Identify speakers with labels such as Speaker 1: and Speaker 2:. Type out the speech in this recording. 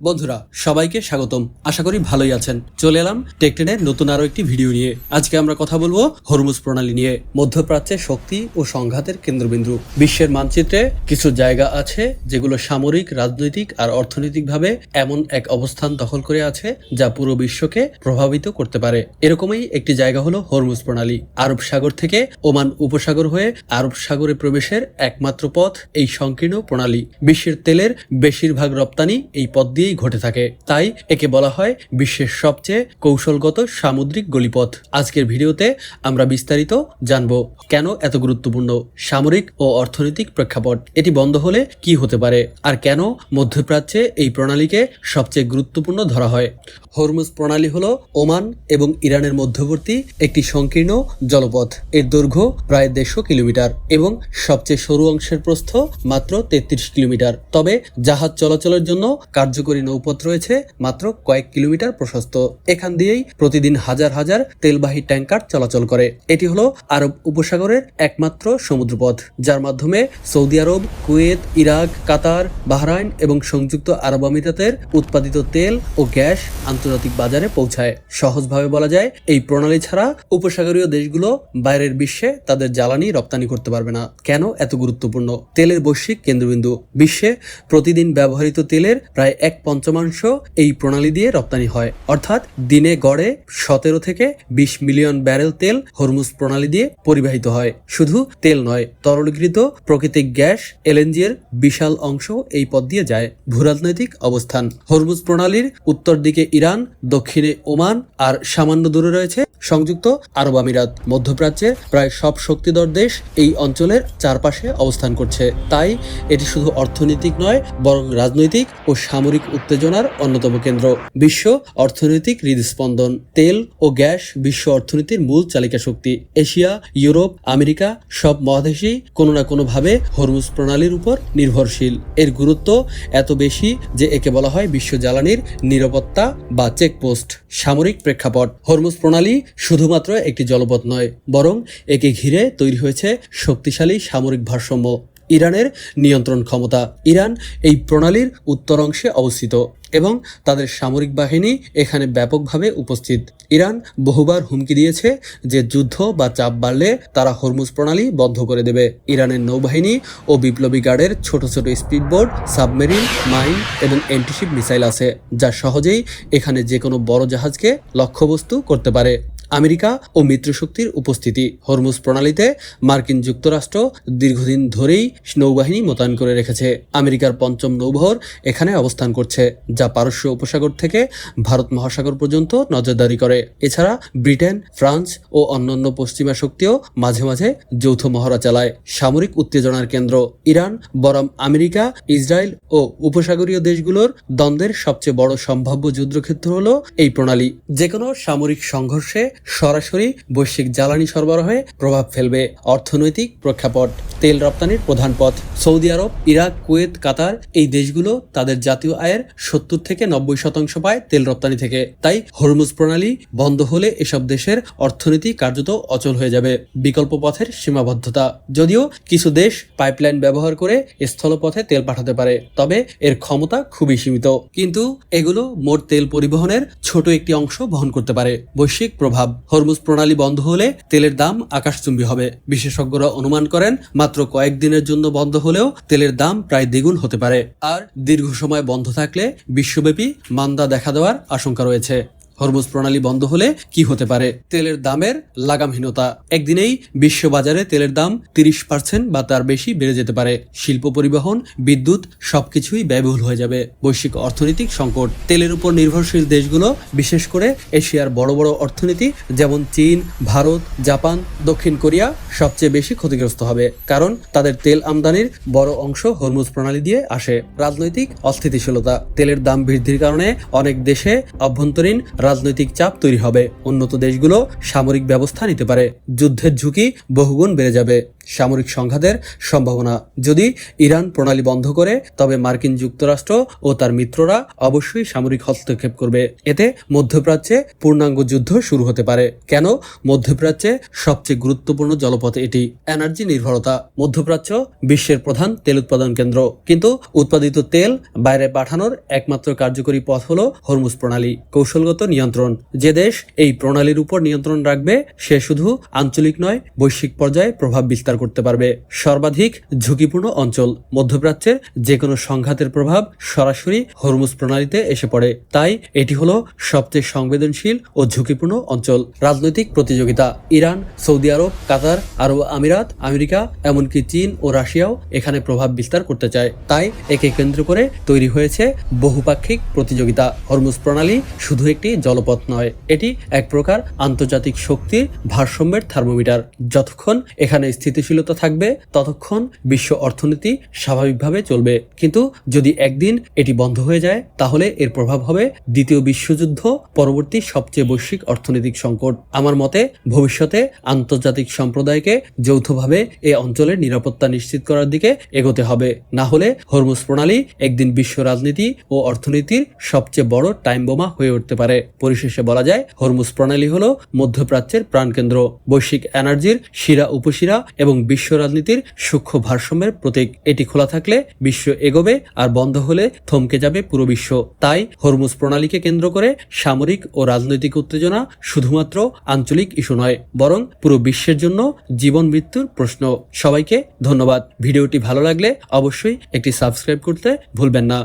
Speaker 1: বন্ধুরা, সবাইকে স্বাগতম। আশা করি ভালোই আছেন। চলে এলাম টেকটেনের নতুন আরও একটি ভিডিও নিয়ে। আজকে আমরা কথা বলব হরমুজ প্রণালী নিয়ে। মধ্যপ্রাচ্যে শক্তি ও সংঘাতের কেন্দ্রবিন্দু। বিশ্বের মানচিত্রে কিছু জায়গা আছে যেগুলো সামরিক, রাজনৈতিক আর অর্থনৈতিকভাবে এমন এক অবস্থান দখল করে আছে যা পুরো বিশ্বকে প্রভাবিত করতে পারে। এরকমই একটি জায়গা হলো হরমুজ প্রণালী। আরব সাগর থেকে ওমান উপসাগর হয়ে আরব সাগরে প্রবেশের একমাত্র পথ এই সংকীর্ণ প্রণালী। বিশ্বের তেলের বেশিরভাগ রপ্তানি এই পথ দিয়েই ঘটে থাকে। তাই একে বলা হয় বিশ্বের সবচেয়ে কৌশলগত সামুদ্রিক গলিপথ। আজকের ভিডিওতে আমরা বিস্তারিত জানব কেন এত গুরুত্বপূর্ণ সামরিক ও অর্থনৈতিক প্রেক্ষাপট। এটি বন্ধ হলে কি হতে পারে? আর কেন মধ্যপ্রাচ্যে এই প্রণালীকে সবচেয়ে গুরুত্বপূর্ণ ধরা হয়? হরমুজ প্রণালী হলো ওমান এবং ইরানের মধ্যবর্তী একটি সংকীর্ণ জলপথ। এর দৈর্ঘ্য প্রায় দেড়শো কিলোমিটার এবং সবচেয়ে সরু অংশের প্রস্থ মাত্র তেত্রিশ কিলোমিটার। তবে জাহাজ চলাচলের জন্য কার্যকরী নৌপথ রয়েছে মাত্র কয়েক কিলোমিটার প্রশস্ত। এখান দিয়েই প্রতিদিন হাজার হাজার তেলবাহী ট্যাঙ্কার চলাচল করে। এটি হলো আরব উপসাগরের একমাত্র সমুদ্রপথ, যার মাধ্যমে Saudi Arab, Kuwait, Iraq, Qatar, Bahrain এবং সংযুক্ত আরব আমিরাতের উৎপাদিত তেল ও গ্যাস আন্তর্জাতিক বাজারে পৌঁছায়। সহজভাবে বলা যায়, এই প্রণালী ছাড়া উপসাগরীয় দেশগুলো বাইরের বিশ্বে তাদের জ্বালানি রপ্তানি করতে পারবে না। কেন এত গুরুত্বপূর্ণ? তেলের বৈশ্বিক কেন্দ্রবিন্দু। বিশ্বে প্রতিদিন ব্যবহৃত তেলের প্রায় এক পঞ্চমাংশ এই প্রণালী দিয়ে রপ্তানি হয়। অর্থাৎ দিনে গড়ে সতেরো থেকে বিশ মিলিয়ন ব্যারেল তেল হরমুজ প্রণালী দিয়ে পরিবাহিত হয়। শুধু তেল নয় তরলীকৃত প্রাকৃতিক গ্যাস, এলএনজি এর বিশাল অংশ এই পথ দিয়ে যায়। ভূরাজনৈতিক অবস্থান। হরমুজ প্রণালীর উত্তর দিকে ইরান, দক্ষিণে ওমান আর সামান্য দূরে রয়েছে সংযুক্ত আরব আমিরাত। মধ্যপ্রাচ্যের প্রায় সব শক্তিধর দেশ এই অঞ্চলের চারপাশে অবস্থান করছে। তাই এটি শুধু অর্থনৈতিক নয়, বরং রাজনৈতিক ও সামরিক উত্তেজনার অন্যতম কেন্দ্র। বিশ্ব অর্থনৈতিক হৃদস্পন্দন, তেল ও গ্যাস বিশ্ব অর্থনীতির মূল চালিকা শক্তি। এশিয়া, ইউরোপ, আমেরিকা সব মহাদেশেই কোনো না কোনোভাবে হরমুজ প্রণালীর উপর নির্ভরশীল। এর গুরুত্ব এত বেশি যে একে বলা হয় বিশ্ব জ্বালানির নিরাপত্তা বা চেকপোস্ট, সামরিক প্রেক্ষাপট। হরমুজ প্রণালী শুধুমাত্র একটি জলপথ নয়, বরং একে ঘিরে তৈরি হয়েছে শক্তিশালী সামরিক ভারসাম্য। ইরানের নিয়ন্ত্রণ ক্ষমতা। ইরান এই প্রণালীর উত্তর অংশে অবস্থিত এবং তাদের সামরিক বাহিনী এখানে ব্যাপকভাবে উপস্থিত। ইরান বহুবার হুমকি দিয়েছে যে যুদ্ধ বা চাপ বাড়লে তারা হরমুজ প্রণালী বন্ধ করে দেবে। ইরানের নৌবাহিনী ও বিপ্লবী গার্ডের ছোট ছোট স্পিডবোট, সাবমেরিন, মাইন এবং অ্যান্টিশিপ মিসাইল আছে, যা সহজেই এখানে যে কোনো বড় জাহাজকে লক্ষ্যবস্তু করতে পারে। আমেরিকা ও মিত্রশক্তির উপস্থিতি। হরমুজ প্রণালীতে মার্কিন যুক্তরাষ্ট্র দীর্ঘদিন ধরেই নৌবাহিনী মোতায়েন করে রেখেছে। আমেরিকার পঞ্চম নৌবহর এখানে অবস্থান করছে, যা পারস্য উপসাগর থেকে ভারত মহাসাগর পর্যন্ত নজরদারি করে। এছাড়া ব্রিটেন, ফ্রান্স ও অন্যান্য পশ্চিমা শক্তিও মাঝে মাঝে যৌথ মহড়া চালায়। সামরিক উত্তেজনার কেন্দ্র ইরান, বরং আমেরিকা, ইসরায়েল ও উপসাগরীয় দেশগুলোর দ্বন্দ্বের সবচেয়ে বড় সম্ভাব্য যুদ্ধক্ষেত্র হল এই প্রণালী। যে কোনো সামরিক সংঘর্ষে সরাসরি বৈশ্বিক জ্বালানি সরবরাহে প্রভাব ফেলবে অর্থনৈতিক প্রেক্ষাপট। তেল রপ্তানির প্রধান পথ, Saudi Arab, Iraq, Kuwait, Qatar, এই দেশগুলো তাদের জাতীয় আয়ের সত্তর থেকে নব্বই শতাংশ পায় তেল রপ্তানি থেকে। তাই হরমুজ প্রণালী বন্ধ হলে এসব দেশের অর্থনীতি কার্যত অচল হয়ে যাবে। বিকল্প পথের সীমাবদ্ধতা। যদিও কিছু দেশ পাইপলাইন ব্যবহার করে স্থলপথে তেল পাঠাতে পারে, তবে এর ক্ষমতা খুবই সীমিত। কিন্তু এগুলো মোট তেল পরিবহনের ছোট একটি অংশ বহন করতে পারে। বৈশ্বিক প্রভাব হরমুজ প্রণালী বন্ধ হলে তেলের দাম আকাশচুম্বী হবে। বিশেষজ্ঞরা অনুমান করেন, মাত্র কয়েকদিনের জন্য বন্ধ হলেও তেলের দাম প্রায় দ্বিগুণ হতে পারে। আর দীর্ঘ সময় বন্ধ থাকলে বিশ্বব্যাপী মান্দা দেখা দেওয়ার আশঙ্কা রয়েছে। হরমুজ প্রণালী বন্ধ হলে কি হতে পারে? তেলের দামের লাগামহীনতা। একদিনেই বিশ্ববাজারে তেলের দাম তিরিশ পার্সেন্ট বা তার বেশি বেড়ে যেতে পারে। শিল্প পরিবহন, বিদ্যুৎ সবকিছুই ব্যয়বহুল হয়ে যাবে। বৈশ্বিক অর্থনৈতিক সংকট। তেলের উপর নির্ভরশীল দেশগুলো, বিশেষ করে এশিয়ার বড় বড় অর্থনীতি, যেমন চীন, ভারত, জাপান, দক্ষিণ কোরিয়া, সবচেয়ে বেশি ক্ষতিগ্রস্ত হবে। কারণ তাদের তেল আমদানির বড় অংশ হরমুজ প্রণালী দিয়ে আসে। রাজনৈতিক অস্থিতিশীলতা। তেলের দাম বৃদ্ধির কারণে অনেক দেশে অভ্যন্তরীণ রাজনৈতিক চাপ তৈরি হবে। উন্নত দেশগুলো সামরিক ব্যবস্থা নিতে পারে। যুদ্ধের ঝুঁকি বহুগুণ বেড়ে যাবে। সামরিক সংঘাতের সম্ভাবনা। যদি ইরান প্রণালী বন্ধ করে, তবে মার্কিন যুক্তরাষ্ট্র ও তার মিত্ররা অবশ্যই সামরিক হস্তক্ষেপ করবে। এতে মধ্যপ্রাচ্যে পূর্ণাঙ্গ যুদ্ধ শুরু হতে পারে। কেন? মধ্যপ্রাচ্যে সবচেয়ে গুরুত্বপূর্ণ জলপথ এটি, এনার্জি নির্ভরতা। মধ্যপ্রাচ্য বিশ্বের প্রধান তেল উৎপাদন কেন্দ্র। কিন্তু উৎপাদিত তেল বাইরে পাঠানোর একমাত্র কার্যকরী পথ হল হরমুজ প্রণালী, কৌশলগত নিয়ন্ত্রণ। যে দেশ এই প্রণালীর উপর নিয়ন্ত্রণ রাখবে, সে শুধু আঞ্চলিক নয়, বৈশ্বিক পর্যায়ে প্রভাব বিস্তার করতে পারবে সর্বাধিক ঝুঁকিপূর্ণ অঞ্চল। মধ্যপ্রাচ্যের যে কোনো সংঘাতের প্রভাব সরাসরি হরমুজ প্রণালীতে এসে পড়ে। তাই এটি হলো সবচেয়ে সংবেদনশীল ও ঝুঁকিপূর্ণ অঞ্চল। রাজনৈতিক প্রতিযোগিতা, ইরান, সৌদি আরব, কাতার, আরব আমিরাত, আমেরিকা, এমনকি চীন ও রাশিয়াও এখানে প্রভাব বিস্তার করতে চায়। তাই একে কেন্দ্র করে তৈরি হয়েছে বহুপাক্ষিক প্রতিযোগিতা। হরমুজ প্রণালী শুধু একটি জলপথ নয়, এটি এক প্রকার আন্তর্জাতিক শক্তির ভারসাম্যের থার্মোমিটার। যতক্ষণ এখানে স্থিতিশীলতা থাকবে, ততক্ষণ বিশ্ব অর্থনীতি স্বাভাবিকভাবে চলবে। কিন্তু যদি একদিন এটি বন্ধ হয়ে যায়, তাহলে এর প্রভাব হবে দ্বিতীয় বিশ্বযুদ্ধ, পরবর্তী সবচেয়ে বৈশ্বিক অর্থনৈতিক সংকট। আমার মতে, ভবিষ্যতে আন্তর্জাতিক সম্প্রদায়কে যৌথভাবে এ অঞ্চলের নিরাপত্তা নিশ্চিত করার দিকে এগোতে হবে। না হলে হরমুজ প্রণালী একদিন বিশ্ব রাজনীতি ও অর্থনীতির সবচেয়ে বড় টাইম বোমা হয়ে উঠতে পারে। পরিশেষে বলা যায়, হরমুজ প্রণালী হল মধ্যপ্রাচ্যের প্রাণকেন্দ্র। বৈশ্বিক এনার্জির শিরা উপশিরা এবং বিশ্ব রাজনীতির সূক্ষ্ম ভারসাম্যের প্রতীক। এটি খোলা থাকলে বিশ্ব এগোবে আর বন্ধ হলে থমকে যাবে পুরো বিশ্ব। তাই হরমুজ প্রণালীকে কেন্দ্র করে সামরিক ও রাজনৈতিক উত্তেজনা শুধুমাত্র আঞ্চলিক ইস্যু নয়, বরং পুরো বিশ্বের জন্য জীবন মৃত্যুর প্রশ্ন। সবাইকে ধন্যবাদ। ভিডিওটি ভালো লাগলে অবশ্যই একটি সাবস্ক্রাইব করতে ভুলবেন না।